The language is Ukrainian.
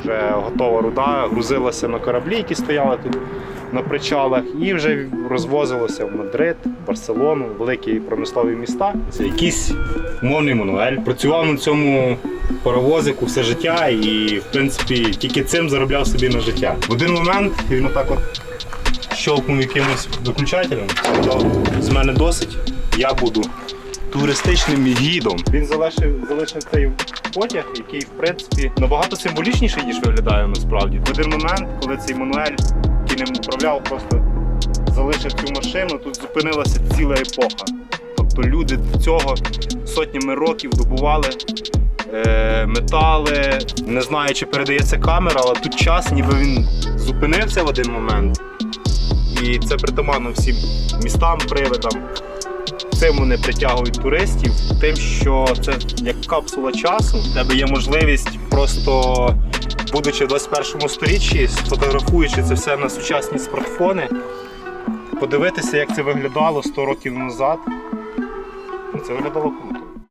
Вже готова руда, грузилася на кораблі, які стояли тут на причалах, і вже розвозилося в Мадрид, Барселону, великі промислові міста. Це якийсь умовний мануель. Працював на цьому паровозику все життя і, в принципі, тільки цим заробляв собі на життя. В один момент він отак от щелкнув якимось виключателем, з мене досить, я буду туристичним гідом. Він залишив, залишив цей потяг, який, в принципі, набагато символічніший, ніж виглядає насправді. В один момент, коли цей мануель, який ним управляв, просто залишив цю машину, тут зупинилася ціла епоха. Тобто люди цього сотнями років добували е, метали. Не знаю, чи передається камера, але тут час, ніби він зупинився в один момент. І це притаманно всім містам, привидам. Цим вони притягують туристів, тим, що це як капсула часу. в тебе є можливість просто, будучи в 21 сторіччі, сфотографуючи це все на сучасні смартфони, подивитися, як це виглядало 100 років назад. Ну, Це виглядало круто.